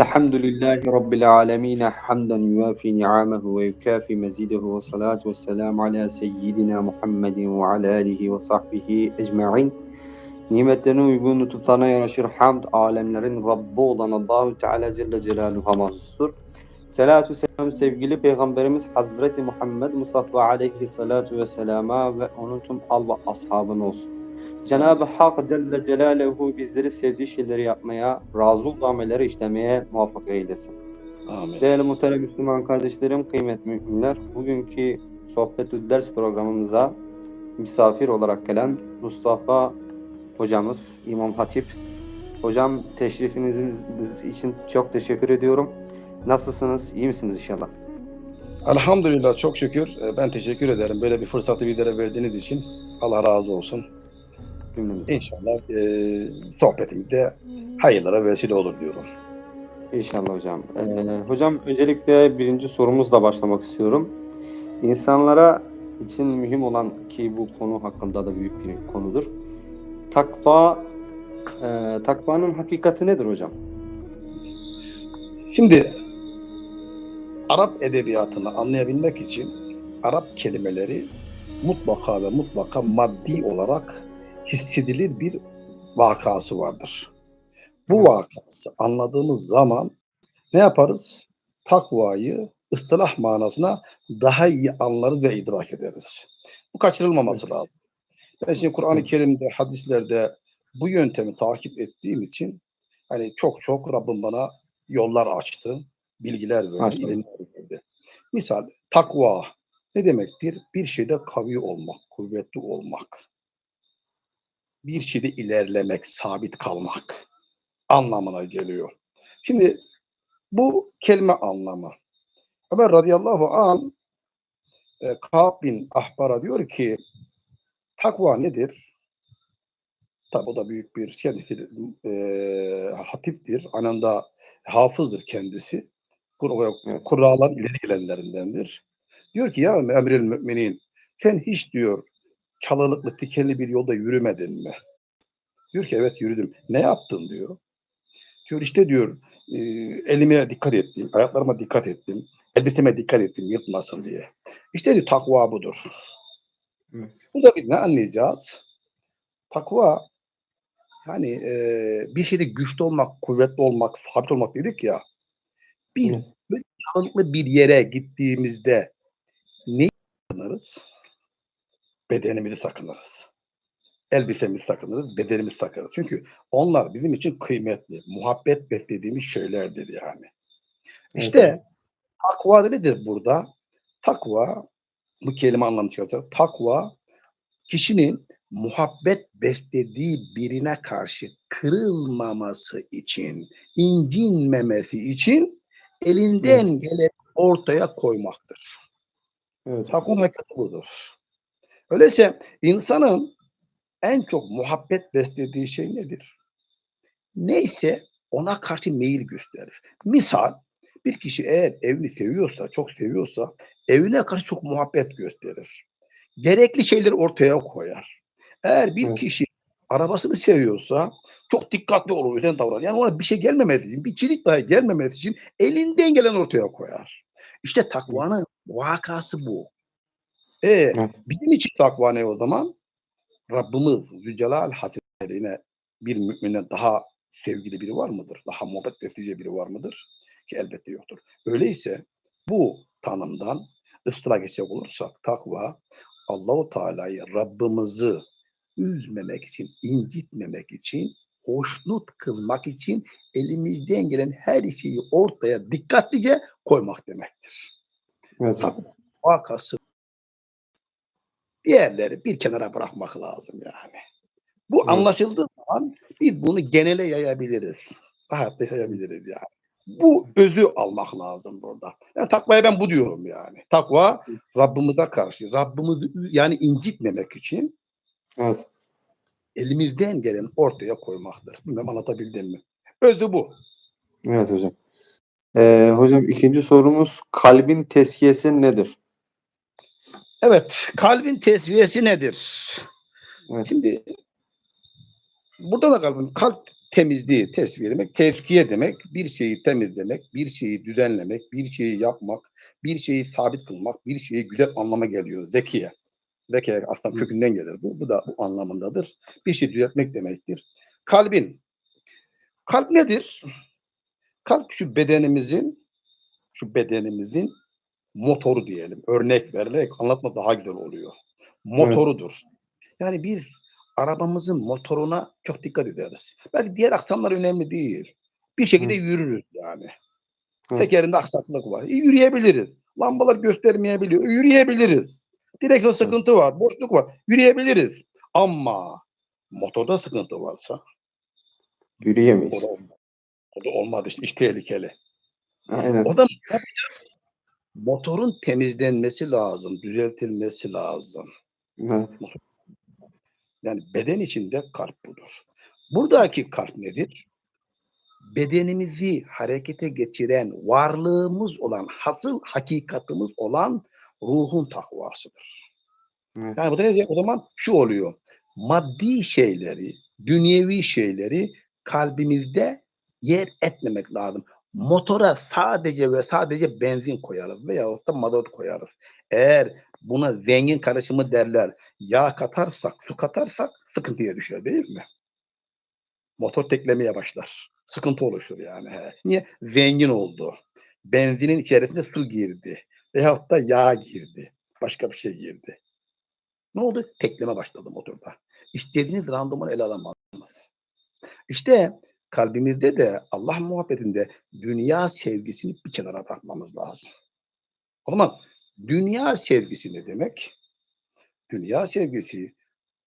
Elhamdülillahi Rabbil alemine hamden yuvafi ni'amehu ve yukafi mezidehu ve salatu ve selamu ala seyyidina Muhammedin ve ala alihi ve sahbihi ecma'in. Nimetlerine uygun lütuflarına yaraşır hamd alemlerin Rabbi olan Allahu Teala Celle Celaluhu'a mahsustur. Selatü selam sevgili Peygamberimiz Hazreti Muhammed Mustafa aleyhi salatu ve selama ve onun tüm Allah ashabın olsun. Cenab-ı Hak Celle Celaluhu bizleri sevdiği şeyleri yapmaya, razı olduğu amelleri işlemeye muvaffak eylesin. Amin. Değerli muhterem Müslüman kardeşlerim, kıymetli müminler, bugünkü Sohbetü Ders programımıza misafir olarak gelen Mustafa hocamız, İmam Hatip. Hocam teşrifiniz için çok teşekkür ediyorum. Nasılsınız? İyi misiniz inşallah? Elhamdülillah çok şükür. Ee, Ben teşekkür ederim. Böyle bir fırsatı bizlere verdiğiniz için. Allah razı olsun. Cümlemiz. İnşallah e, sohbetimizde hayırlara vesile olur diyorum. İnşallah hocam. Ee, hocam öncelikle birinci sorumuzla başlamak istiyorum. İnsanlara için mühim olan ki bu konu hakkında da büyük bir konudur. Takva, e, takvanın hakikati nedir hocam? Şimdi Arap edebiyatını anlayabilmek için Arap kelimeleri mutlaka ve mutlaka maddi olarak hissedilir bir vakası vardır. Bu vakası anladığımız zaman ne yaparız? Takvayı ıstılah manasına daha iyi anlarız ve idrak ederiz. Bu kaçırılmaması Evet. lazım. Ben şimdi Kur'an-ı. Kerim'de, hadislerde bu yöntemi takip ettiğim için hani çok çok Rabbim bana yollar açtı, bilgiler verdi, ilimler verdi. Misal takva ne demektir? Bir şeyde kavi olmak, kuvvetli olmak. Bir şeyde ilerlemek, sabit kalmak anlamına geliyor. Şimdi bu kelime anlamı. Ömer radıyallahu an e, Ka'b bin Ahbar'a diyor ki takva nedir? Tabi o da büyük bir kendisi e, hatiptir. Anında hafızdır kendisi. Kur. Kur'alar ileri gelenlerindendir. Diyor ki ya emril müminin sen hiç diyor çalılıklı dikenli bir yolda yürümedin mi? Diyor ki evet yürüdüm. Ne yaptın diyor. Diyor işte diyor e, elime dikkat ettim, ayaklarıma dikkat ettim, elbiseme dikkat ettim yırtmasın diye. İşte diyor takva budur. Evet. Bu da biz ne anlayacağız? Takva yani e, bir şeyde güçlü olmak, kuvvetli olmak, sabit olmak dedik ya. Biz Evet. böyle bir yere gittiğimizde neyi sakınırız? Bedenimizi sakınırız. Elbisemizi sakınırız, bedenimizi sakınırız. Çünkü onlar bizim için kıymetli, muhabbet beslediğimiz şeylerdir yani. Evet İşte hocam. takva nedir burada? Takva, bu kelime anlamı çıkartacak. Takva, kişinin muhabbet beslediği birine karşı kırılmaması için, incinmemesi için elinden Evet. gelen ortaya koymaktır. Evet. Takvanın hakikati budur. Öyleyse insanın en çok muhabbet beslediği şey nedir? Neyse ona karşı meyil gösterir. Misal bir kişi eğer evini seviyorsa, çok seviyorsa evine karşı çok muhabbet gösterir. Gerekli şeyleri ortaya koyar. Eğer bir kişi arabasını seviyorsa çok dikkatli olur, özen davranır. Yani ona bir şey gelmemesi için, bir çirik dahi gelmemesi için elinden gelen ortaya koyar. İşte takvanın vakası bu. E, Evet. bizim için takva ne o zaman? Rabbimiz Zülcelal Hazretleri'ne bir mümine daha sevgili biri var mıdır? Daha muhabbet besleyeceği biri var mıdır? Ki elbette yoktur. Öyleyse bu tanımdan ıstıra geçecek olursak takva Allahu Teala'yı Rabbimizi üzmemek için, incitmemek için, hoşnut kılmak için elimizden gelen her şeyi ortaya dikkatlice koymak demektir. Evet. Takva vakası diğerleri bir kenara bırakmak lazım yani. Bu Evet. anlaşıldığı zaman biz bunu genele yayabiliriz. Hayatta yayabiliriz yani. Bu özü almak lazım burada. Yani takvaya ben bu diyorum yani. Takva Rabbimize karşı, Rabbimizi yani incitmemek için Evet. elimizden gelen ortaya koymaktır. Bilmem anlatabildim mi? Özü bu. Evet hocam. Ee, hocam ikinci sorumuz kalbin teskiyesi nedir? Evet, kalbin tesviyesi nedir? Evet. Şimdi burada da kalbin kalp temizliği tesviye demek, tezkiye demek, bir şeyi temizlemek, bir şeyi düzenlemek, bir şeyi yapmak, bir şeyi sabit kılmak, bir şeyi güzel anlama geliyor. Zekiye. Zekiye aslında Hı. kökünden gelir bu. Bu da bu anlamındadır. Bir şey düzeltmek demektir. Kalbin. Kalp nedir? Kalp şu bedenimizin şu bedenimizin motoru diyelim. Örnek vererek anlatma daha güzel oluyor. Motorudur. Yani bir arabamızın motoruna çok dikkat ederiz. Belki diğer aksamlar önemli değil. Bir şekilde Hı. yürürüz yani. Hı. Tekerinde aksaklık var. E, yürüyebiliriz. Lambalar göstermeyebiliyor. E, yürüyebiliriz. Direksiyon sıkıntı var. Boşluk var. Yürüyebiliriz. Ama motorda sıkıntı varsa o Yürüyemeyiz. da, olmaz. o da olmadı işte. İş tehlikeli. Aynen. O zaman ne yapacağız? Motorun temizlenmesi lazım. Düzeltilmesi lazım. Evet. Yani beden içinde kalp budur. Buradaki kalp nedir? Bedenimizi harekete geçiren, varlığımız olan, hasıl hakikatimiz olan ruhun takvasıdır. Evet. Yani bu da ne demek? O zaman şu oluyor. Maddi şeyleri, dünyevi şeyleri kalbimizde yer etmemek lazım. Motora sadece ve sadece benzin koyarız veyahut da mazot koyarız. Eğer buna zengin karışımı derler, yağ katarsak, su katarsak sıkıntıya düşer değil mi? Motor teklemeye başlar. Sıkıntı oluşur yani. Niye? Zengin oldu. Benzinin içerisine su girdi. Veyahut da yağ girdi. Başka bir şey girdi. Ne oldu? Tekleme başladı motorda. İstediğiniz randımanı ele alamazsınız. İşte kalbimizde de Allah muhabbetinde dünya sevgisini bir kenara bırakmamız lazım. O zaman dünya sevgisi ne demek? Dünya sevgisi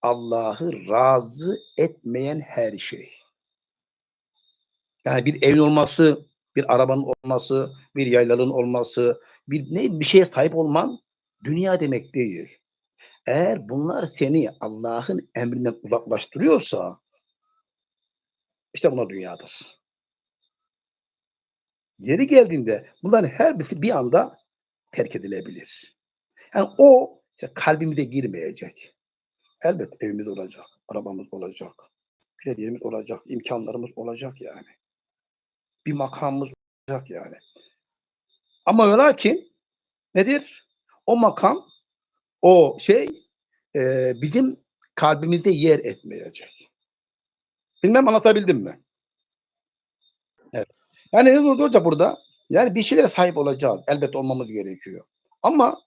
Allah'ı razı etmeyen her şey. Yani bir evin olması, bir arabanın olması, bir yayların olması, bir ne bir şeye sahip olman dünya demek değil. Eğer bunlar seni Allah'ın emrinden uzaklaştırıyorsa işte buna dünyadır. Yeri geldiğinde bunların her birisi bir anda terk edilebilir. Yani o işte kalbimize girmeyecek. Elbet evimiz olacak, arabamız olacak, bir yerimiz olacak, imkanlarımız olacak yani. Bir makamımız olacak yani. Ama ve lakin nedir? O makam, o şey e, bizim kalbimizde yer etmeyecek. Bilmem anlatabildim mi? Evet. Yani ne oldu hoca burada? Yani bir şeylere sahip olacağız. Elbet olmamız gerekiyor. Ama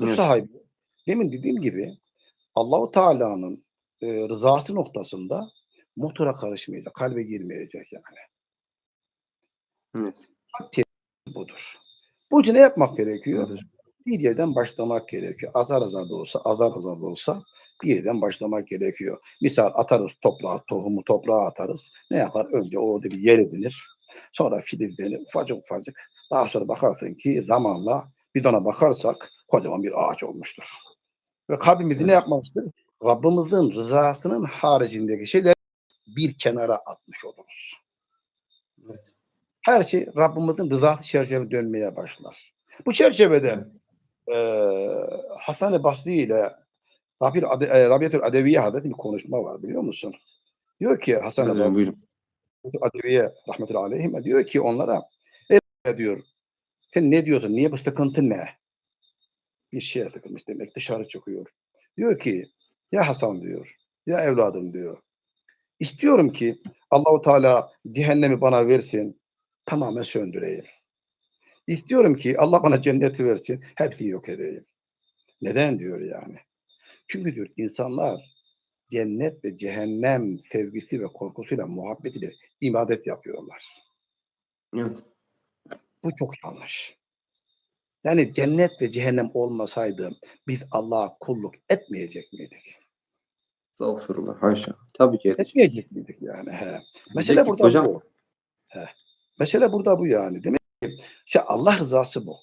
bu Evet. sahibi demin dediğim gibi Allahu Teala'nın e, rızası noktasında motora karışmayacak, kalbe girmeyecek yani. Evet. Budur. Bu için ne yapmak gerekiyor? Evet. Bir yerden başlamak gerekiyor. Azar azar da olsa, azar azar da olsa bir yerden başlamak gerekiyor. Misal atarız toprağa, tohumu toprağa atarız. Ne yapar? Önce orada bir yer edinir. Sonra filizlenir ufacık ufacık. Daha sonra bakarsın ki zamanla bir dona bakarsak kocaman bir ağaç olmuştur. Ve kalbimizi ne Evet. yapmamızdır? Rabbimizin rızasının haricindeki şeyleri bir kenara atmış oluruz. Her şey Rabbimizin rızası çerçevesinde dönmeye başlar. Bu çerçevede Hasan-ı Basri ile Rabi, Ade, e, Rabiatül Adeviye Hazretleri bir konuşma var biliyor musun? Diyor ki Hasan-ı Basri buyurun. Adeviye rahmetullahi aleyhime diyor ki onlara "Ey diyor sen ne diyorsun? Niye bu sıkıntı ne? Bir şeye sıkılmış demek dışarı çıkıyor. Diyor ki ya Hasan diyor ya evladım diyor. İstiyorum ki Allahu Teala cehennemi bana versin tamamen söndüreyim. İstiyorum ki Allah bana cenneti versin hepsini yok edeyim. Neden diyor yani? Çünkü diyor insanlar cennet ve cehennem sevgisi ve korkusuyla muhabbetiyle ibadet yapıyorlar. Evet. Bu çok yanlış. Yani cennet ve cehennem olmasaydı biz Allah'a kulluk etmeyecek miydik? Estağfurullah. Haşa. Tabii ki edecek. Etmeyecek miydik yani? He. Mesele Diyecek ki, burada hocam, bu. He. Mesele burada bu yani. Demek işte Allah rızası bu.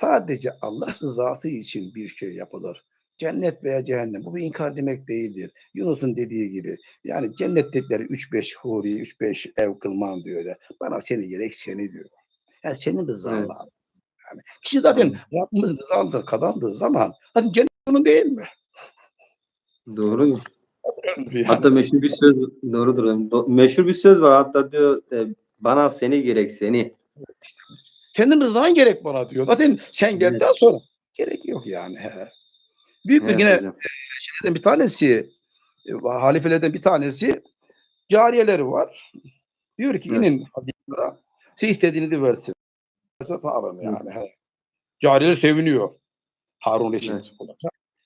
Sadece Allah rızası için bir şey yapılır. Cennet veya cehennem. Bu bir inkar demek değildir. Yunus'un dediği gibi. Yani cennetlikleri 3-5 huri, 3-5 ev kılman diyor öyle. Bana seni gerek seni diyor. Yani senin rızan Evet. lazım. Yani kişi zaten Aynen. Rabbimiz rızandır kazandığı zaman zaten cennet onun değil mi? Doğru. Yani. Hatta meşhur bir söz doğrudur. Do- meşhur bir söz var hatta diyor e, bana seni gerek seni. Senin rızan gerek bana diyor. Zaten sen Evet. sonra gerek yok yani. He. Büyük bir Evet yine hocam. şeylerden bir tanesi e, halifelerden bir tanesi cariyeleri var. Diyor ki Evet. inin hazinelere size istediğinizi versin. Alın yani. He. Cariyeler seviniyor. Harun Reşit Evet.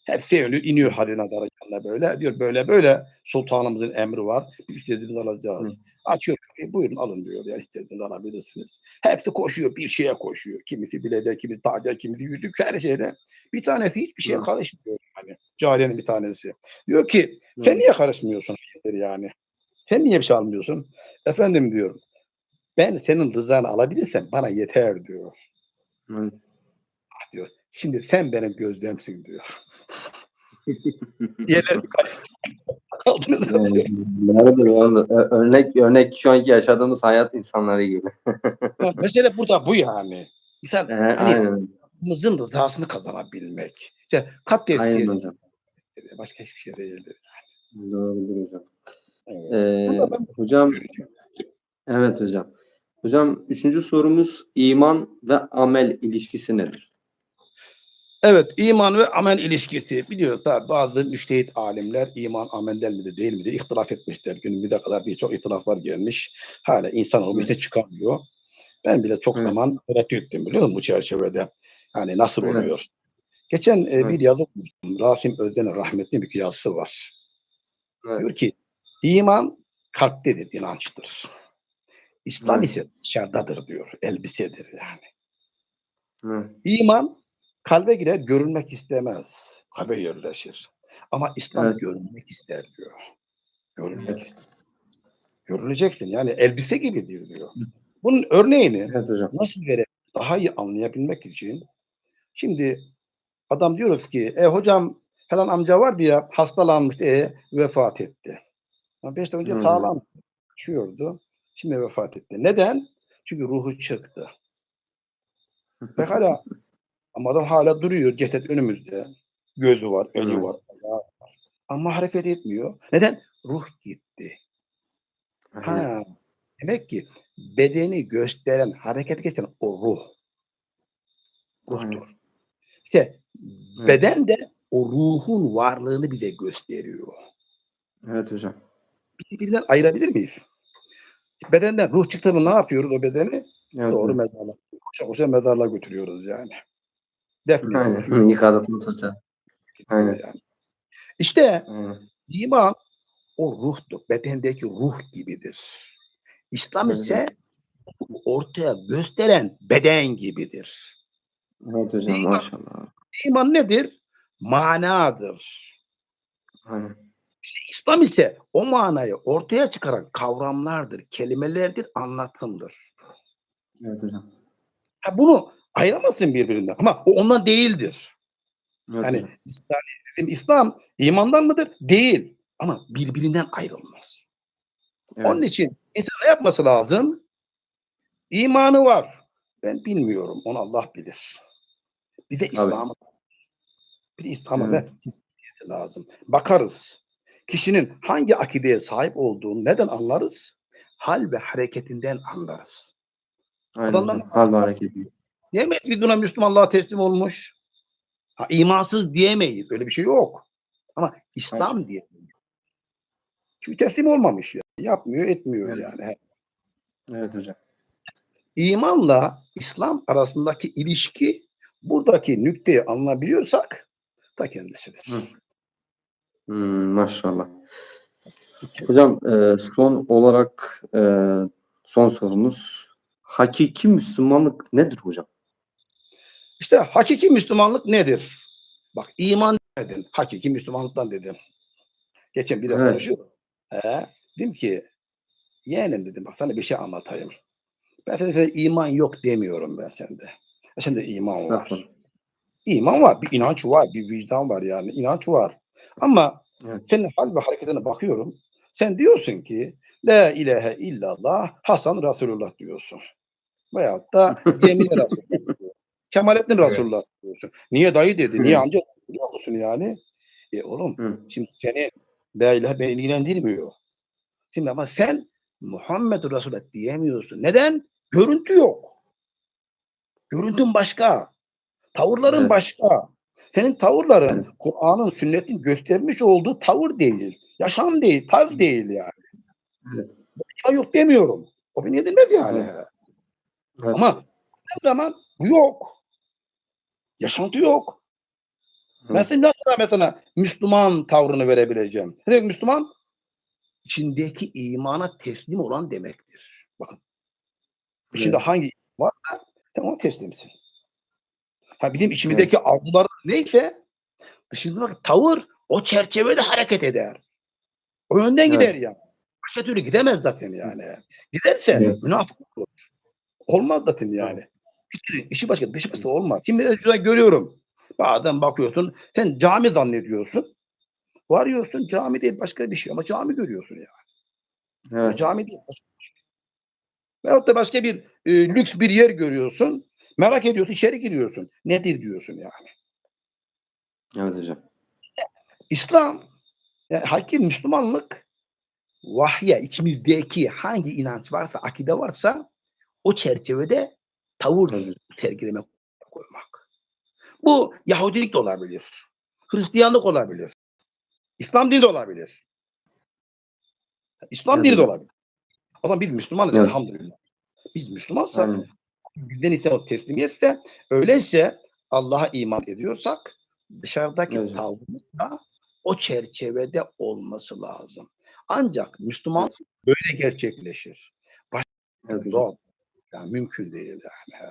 Olacak. Hep seviniyor. iniyor hazinedarın yanına böyle. Diyor böyle böyle sultanımızın emri var. Biz istediğinizi alacağız. Hı. Açıyor kapıyı. Buyurun alın diyor. Ya istediğinizi alabilirsiniz. Hepsi koşuyor. Bir şeye koşuyor. Kimisi bileğe, kimisi taca, kimisi yüzük her şeyde. Bir tanesi hiçbir şeye Hı. karışmıyor. Yani cariyenin bir tanesi. Diyor ki sen Hı. niye karışmıyorsun yani? Sen niye bir şey almıyorsun? Efendim diyorum. Ben senin rızanı alabilirsem bana yeter diyor. Evet. Şimdi sen benim gözlemsin diyor. Doğrudur, doğrudur. Ö- Örnek, örnek şu anki yaşadığımız hayat insanları gibi. Mesele burada bu yani. İnsan Ee, hani rızasını kazanabilmek. İşte kat Aynen hocam. başka hiçbir şey değildir. Doğrudur hocam. Evet. Ee, hocam evet hocam. Hocam üçüncü sorumuz iman ve amel ilişkisi nedir? Evet, iman ve amel ilişkisi. Biliyoruz tabi bazı müştehit alimler iman amelden midir değil midir ihtilaf etmişler. Günümüze kadar birçok ihtilaflar gelmiş. Hala insan o işte çıkamıyor. Ben bile çok Evet. zaman tereddüt ettim biliyor musun bu çerçevede. Yani nasıl Evet. oluyor? Geçen e, Evet. bir yazı okumuştum. Rasim Özden'in rahmetli bir yazısı var. Evet. Diyor ki iman kalptedir, inançtır. İslam Evet. ise dışarıdadır diyor. Elbisedir yani. Evet. İman kalbe girer, görünmek istemez. Kalbe yerleşir. Ama İslam Evet. görünmek ister diyor. Görünmek Evet. ister. Görüneceksin yani elbise gibidir diyor. Bunun örneğini Evet hocam. nasıl verelim daha iyi anlayabilmek için şimdi adam diyoruz ki e hocam falan amca vardı ya hastalanmıştı e, vefat etti. Ama beş dakika önce sağlam yaşıyordu. Şimdi vefat etti. Neden? Çünkü ruhu çıktı. Ve hala ama adam hala duruyor ceset önümüzde. Gözü var, eli Evet. var, ayağı var. Ama hareket etmiyor. Neden? Ruh gitti. Ha, demek ki bedeni gösteren, hareket geçiren o ruh. Ruhtur. İşte Evet. beden de o ruhun varlığını bize gösteriyor. Evet hocam. Birbirinden ayırabilir miyiz? Bedenden ruh çıktı mı ne yapıyoruz o bedeni? Evet Doğru hocam. mezarlığa. Koşa koşa mezarlığa götürüyoruz yani. Defnediyoruz. Aynen. Yıkadıktan sonra. Aynen. Yani. İşte Aynen. iman o ruhtur. Bedendeki ruh gibidir. İslam ise ortaya gösteren beden gibidir. Evet hocam İman. maşallah. İman nedir? Manadır. Aynen. İslam ise o manayı ortaya çıkaran kavramlardır, kelimelerdir, anlatımdır. Evet hocam. Ha, bunu ayıramazsın birbirinden ama o ondan değildir. Evet Yani. İslam, dedim, İslam imandan mıdır? Değil. Ama birbirinden ayrılmaz. Evet. Onun için insan ne yapması lazım? İmanı var. Ben bilmiyorum. Onu Allah bilir. Bir de İslam'ı bir de İslam'ı Evet. ve lazım. Bakarız. Kişinin hangi akideye sahip olduğunu neden anlarız? Hal ve hareketinden anlarız. Aynen hocam. Hal ve hareketi. Diyemeyiz bir dönem Müslümanlığa teslim olmuş. Ha, imansız diyemeyiz. Öyle bir şey yok. Ama İslam diye. Çünkü teslim olmamış ya. Yapmıyor, etmiyor Evet. yani. Evet hocam. İmanla İslam arasındaki ilişki buradaki nükteyi anlayabiliyorsak ta kendisidir. Hı. Hmm, maşallah. Hocam e, son olarak e, son sorumuz hakiki Müslümanlık nedir hocam? İşte hakiki Müslümanlık nedir? Bak iman dedin. Hakiki Müslümanlıktan dedim. Geçen bir de Evet. konuşuyor. He, dedim ki yeğenim dedim bak sana bir şey anlatayım. Ben sana iman yok demiyorum ben sende. E Sende iman var. İman var, bir inanç var, bir vicdan var yani. inanç var. Ama Evet. senin hal ve hareketine bakıyorum. Sen diyorsun ki La ilahe illallah Hasan Resulullah diyorsun. Veyahut da Cemil Resulullah. Kemalettin Evet. Resulullah diyorsun. Niye dayı dedi? Niye Hı. amca dedi biliyor musun yani? E oğlum Hı. şimdi senin La ilahe beni ilgilendirmiyor. Şimdi ama sen Muhammed Resulullah diyemiyorsun. Neden? Görüntü yok. Görüntün başka. Tavırların Evet. başka. Senin tavırların Evet. Kur'an'ın, sünnetin göstermiş olduğu tavır değil. Yaşam değil, tarz değil yani. Evet. Ya yok demiyorum. O beni edilmez yani. Evet. Evet. Ama her zaman bu yok. Yaşantı yok. Ben Evet. senin nasıl mesela Müslüman tavrını verebileceğim? Ne demek Müslüman? İçindeki imana teslim olan demektir. Bakın. İçinde Evet. hangi iman varsa sen ona teslimsin. Ha bizim içimizdeki arzular neyse dışındaki tavır o çerçevede hareket eder. O yönden Evet. gider yani. Başka türlü gidemez zaten yani. Giderse Evet. münafık olur. Olmaz zaten yani. İşi başka dışı başka olmaz. Şimdi de şurada görüyorum. Bazen bakıyorsun sen cami zannediyorsun. Varıyorsun cami değil başka bir şey ama cami görüyorsun ya. Evet. Cami değil başka bir şey. Veyahut da başka bir e, lüks bir yer görüyorsun. Merak ediyorsun içeri giriyorsun. Nedir diyorsun yani. Evet hocam. İslam yani hakiki Müslümanlık vahye içimizdeki hangi inanç varsa, akide varsa o çerçevede tavır Evet. sergilemek koymak. Bu Yahudilik de olabilir. Hristiyanlık olabilir. İslam dini de olabilir. İslam Evet dini de olabilir. O zaman biz Müslümanız Evet. elhamdülillah. Biz Müslümansak Aynen. bizden iten teslimiyetse öyleyse Allah'a iman ediyorsak dışarıdaki Evet. tavrımız da o çerçevede olması lazım. Ancak Müslüman Evet. böyle gerçekleşir. Evet hocam. Zor. Yani mümkün değil yani.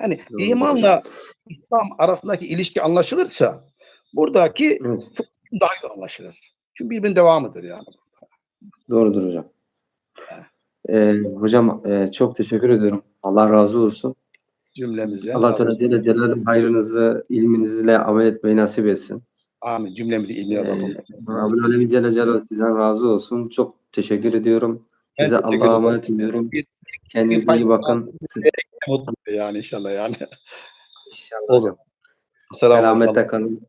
Yani Doğru, imanla İslam arasındaki ilişki anlaşılırsa buradaki daha iyi anlaşılır. Çünkü birbirinin devamıdır yani. Doğrudur hocam. Ee, hocam e, çok teşekkür ediyorum. Allah razı olsun. Cümlemize. Allah Teala Celle Celaluhu hayrınızı, ilminizle amel etmeyi nasip etsin. Amin. Cümlemizi ilmi Ee, yapalım. Rabbül Alemin Celle Celaluhu sizden razı olsun. Çok teşekkür ediyorum. Size Allah'a emanet ediyorum. Kendinize iyi bakın. Mutlu yani inşallah yani. İnşallah Olur. Selametle kalın.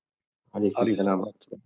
Aleyküm selam. Aleyküm.